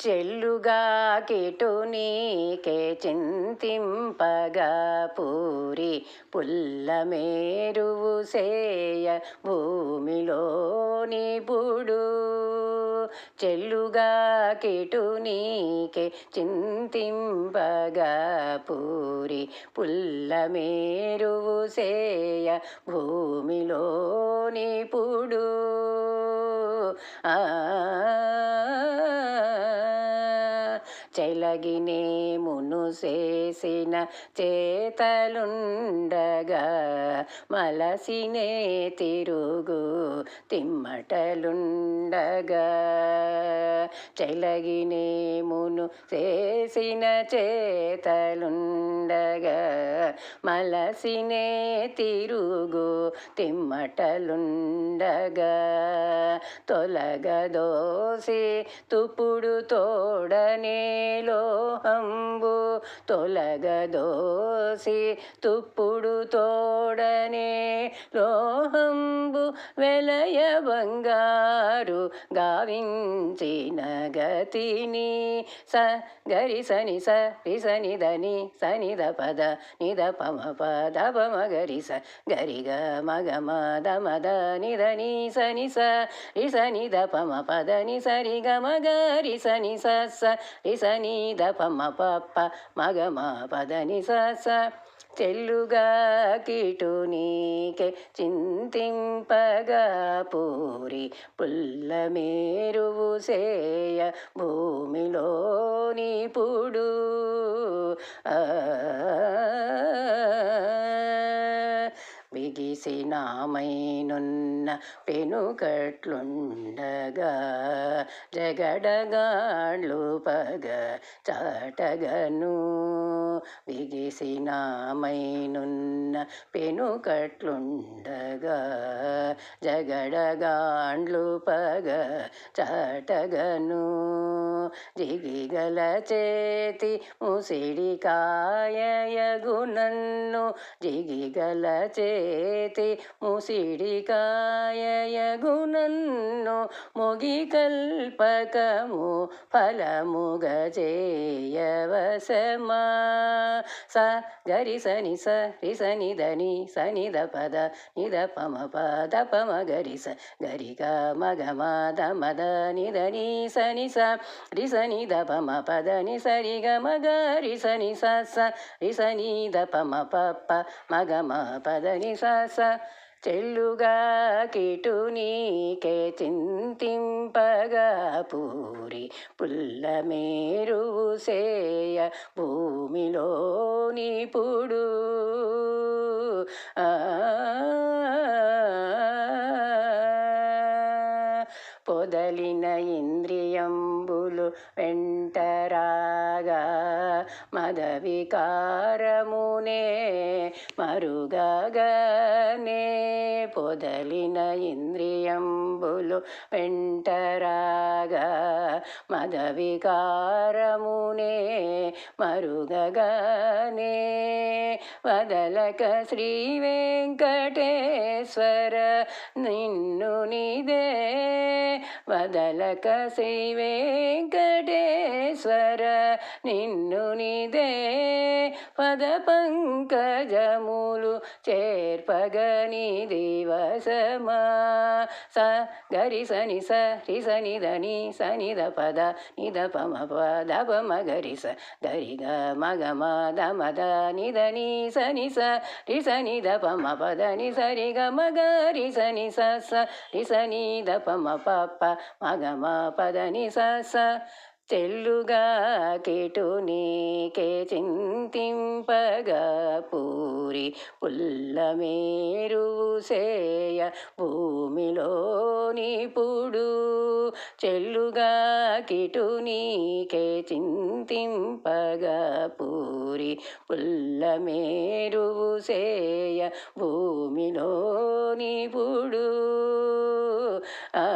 చెల్లుగా కిటు నీకే చింతింపగా పూరి పుల్ల మేరువు సేయ భూమిలోని పుడు చెల్లుగా కిటు నీకే చింతింపగా పూరి పుల్ల మేరువు సేయ భూమిలోని పుడు ఆ చెలగినేమును చేసిన చేతలుండగా మలసినే తిరుగు తిమ్మటలుండగా. చెలగినేమును చేసిన చేతలుండగా మలసినే తిరుగు తిమ్మటలుండగా. తొలగదోసి తుపుడు తోడనే లోహంబు తొలగదోసి తుప్పుడు తోడనే లోహంబు వెలయ బంగారు గావించిన గతిని స గరి సని స రి సని దని సని ద పద నిద పమ పద పమ గరి స గరి గ మగ మద మద నిద ని సని స రి సని ద పమ పద ని సరి గ మగ రి సని స స రి సని ద పమ పప్ప మగ మ పద ని చెల్లుగా కిటు నీకే చింతింపగా పూరి పుల్ల మేరువు సేయ భూమిలోని పుడు. ఆ బిగిసినామైనున్న పెనుకట్లుండగా జగడగాళ్ళు పగ చాటగను. బిగిసినామైనున్న పెనుకట్లుండగా జగడగాండ్లు పగ చాటగను. జిగిగల చేతి ముసిడి నన్ను జిగిగల చేతి ముసిడి కాయయగునన్ను మొగి కల్పకము ఫలముగ చేయవసమా. స గరి సని స రి సని దని సని ద పద నిద పమ పద పమ గరి స గరి గ మగ మద మద నిద ని సని స రి సని ద పమ పద ని సరి గ మగ రి సని స స రి సని ద పమ పప్ప మగ మ పద ని సస చెల్లుగా కిటు నీకే చింతింపగా పూరి పుల్ల మేరువు సేయ భూమిలోని పుడు ఆ పొదలిన ఇంద్రియంబులు వెంటరాగా మద వికారమునే మరుగగనే పొదలిన ఇంద్రియంబులు వెంటరాగా మద వికారమునే మరుగగనే వదలక శ్రీ వెంకటేశ్వర నిన్ను నిదే వదలక శ్రీ వెంకటేశ్వర నిన్ను నిదే పద పంకజములు చేర్పగని దివసమా. స గరి సని స రి సని దని సని ద పద నిద పమ పద పమ గరి స గరి గ మగ మద మద నిద ని సని స రి సని ద పమ పద ని సరి గ మగ రి సని స స రి సని ద పమ పప్ప మగ మ పద ని స స. చెల్లుగా కిటు నీకే చింతింపగా పూరి పుల్ల మేరువు సేయ భూమిలోని పుడు చెల్లుగా కిటు నీకే చింతింపగా పూరి పుల్ల మేరువు సేయ భూమిలోని పుడు ఆ